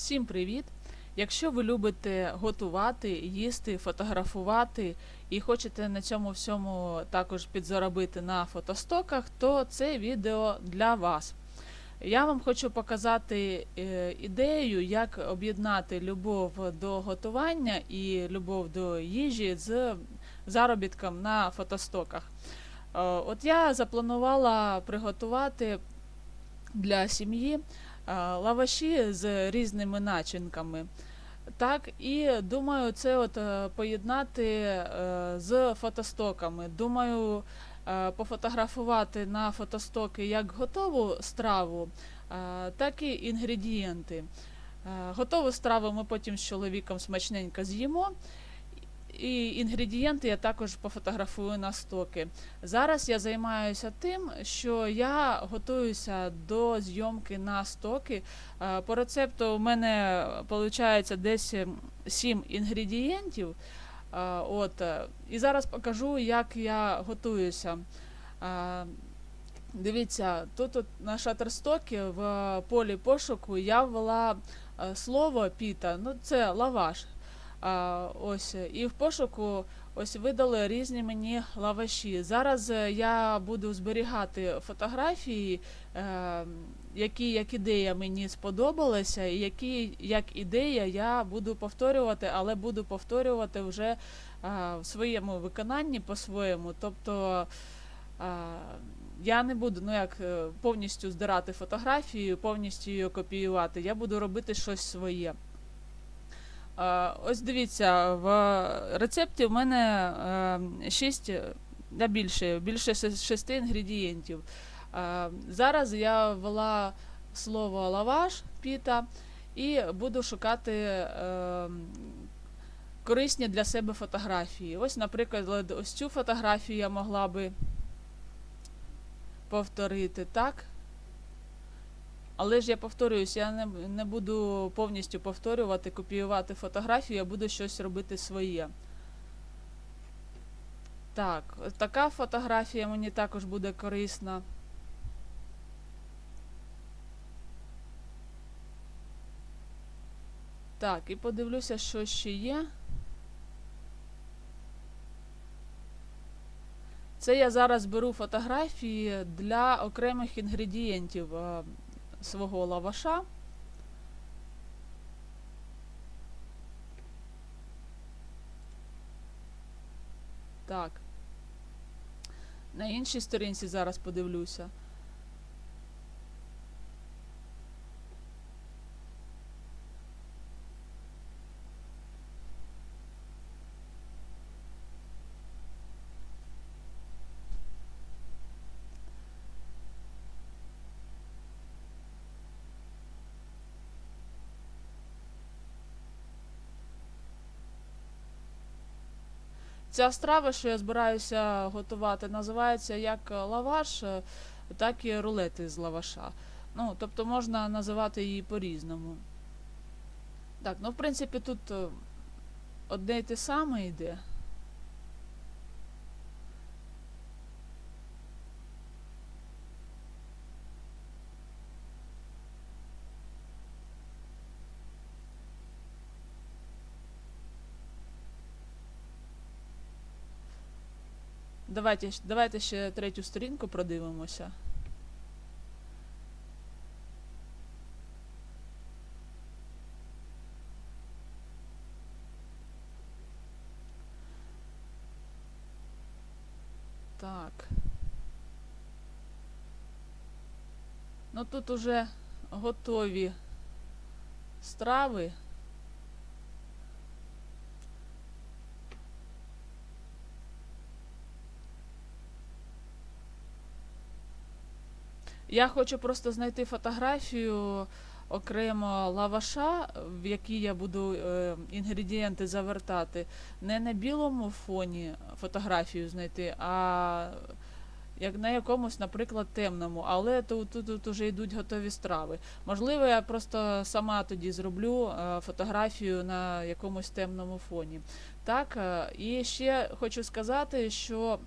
Всім привіт! Якщо ви любите готувати, їсти, фотографувати і хочете на цьому всьому також підзаробити на фотостоках, то це відео для вас. Я вам хочу показати е, ідею, як об'єднати любов до готування і любов до їжі з заробітком на фотостоках. Е, От я запланувала приготувати для сім'ї лаваші з різними начинками. Так, і думаю, це от е, поєднати е, з фотостоками. Думаю, е, пофотографувати на фотостоки як готову страву, е, так і інгредієнти. Е, Готову страву ми потім з чоловіком смачненько з'їмо. І інгредієнти я також пофотографую на стоки. Зараз я займаюся тим, що я готуюся до зйомки на стоки. Е, По рецепту у мене виходить десь 7 інгредієнтів. Е, От, і зараз покажу, як я готуюся. Е, Дивіться, тут от на шатерстокі в полі пошуку я ввела слово піта, ну це лаваш. Ось, і в пошуку ось видали різні мені лаваші. Зараз е, я буду зберігати фотографії, е, які як ідея мені сподобалася, і які як ідея я буду повторювати, але буду повторювати вже е, в своєму виконанні по-своєму. Тобто я не буду ну як повністю здирати фотографію, повністю її копіювати. Я буду робити щось своє. Е, Ось дивіться, в рецепті в мене 6, да більше, більше 6 інгредієнтів. Е, Зараз я ввела слово лаваш піта і буду шукати е, корисні для себе фотографії. Ось, наприклад, ось цю фотографію я могла би повторити, так? Але ж я повторююсь, я не, не буду повністю повторювати, копіювати фотографію, я буду щось робити своє. Так, така фотографія мені також буде корисна. Так, і подивлюся, що ще є. Це я зараз беру фотографії для окремих інгредієнтів свого лаваша. Так. На іншій сторінці зараз подивлюся. Ця страва, що я збираюся готувати, називається як лаваш, так і рулети з лаваша. Ну, тобто можна називати її по-різному. Так, ну в принципі тут е, одне й те саме йде. Давайте, давайте ще третю сторінку продивимося. Так. Ну тут уже готові страви. Я хочу просто знайти фотографію окремо лаваша, в який я буду е, інгредієнти завертати. Не на білому фоні фотографію знайти, а як на якомусь, наприклад, темному. Але тут, тут, тут вже йдуть готові страви. Можливо, я просто сама тоді зроблю е, фотографію на якомусь темному фоні. Так, е, і ще хочу сказати, що.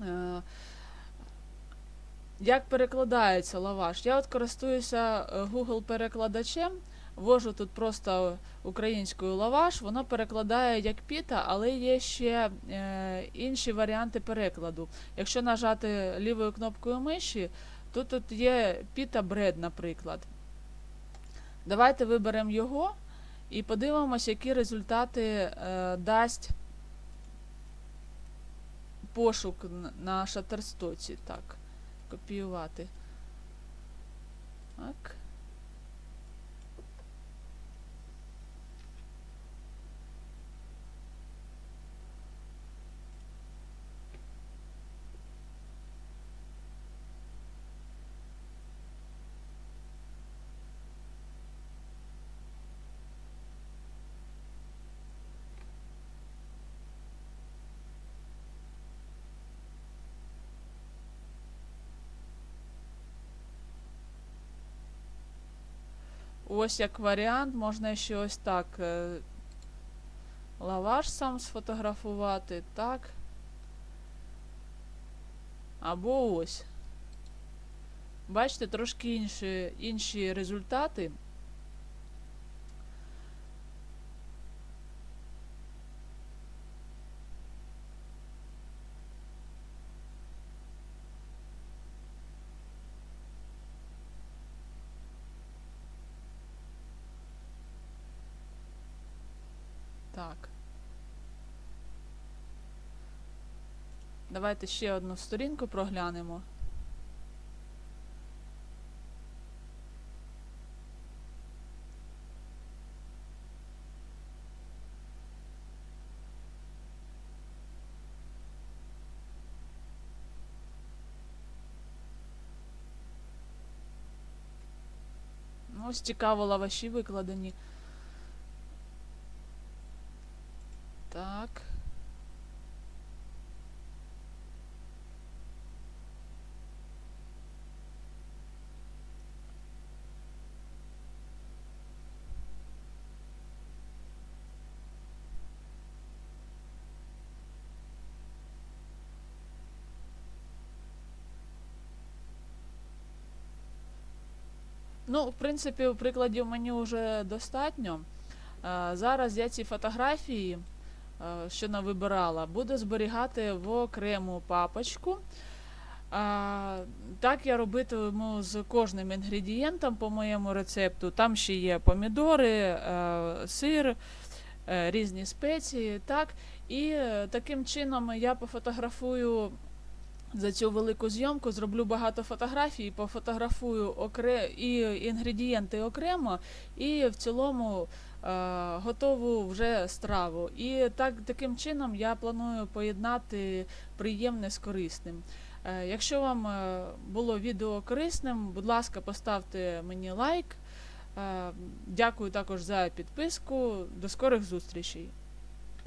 Е, як перекладається лаваш? Я от користуюся е, Google перекладачем. ввожу тут просто українською лаваш, воно перекладає як піта, але є ще е, інші варіанти перекладу. Якщо нажати лівою кнопкою миші, то тут є піта бред, наприклад. Давайте виберемо його і подивимося, які результати е, дасть пошук на шатерстоці. Так, копіювати. Так. Ось як варіант, можна ще ось так е, лаваш сам сфотографувати, так. Або ось. Бачите, трошки інші, інші результати. Так. Давайте ще одну сторінку проглянемо. Ну, ось цікаво лаваші викладені. Так. Ну, в принципі, прикладів мені вже достатньо. Е, Зараз я ці фотографії, е, що навибирала, буду зберігати в окрему папочку. А, так я робитиму з кожним інгредієнтом по моєму рецепту. Там ще є помідори, е, сир, е, різні спеції. Так. І е, таким чином я пофотографую за цю велику зйомку, зроблю багато фотографій, пофотографую окре... і інгредієнти окремо, і в цілому е, готову вже страву. І так, таким чином я планую поєднати приємне з корисним. Е, Якщо вам е, було відео корисним, будь ласка, поставте мені лайк. Е, Дякую також за підписку. До скорих зустрічей!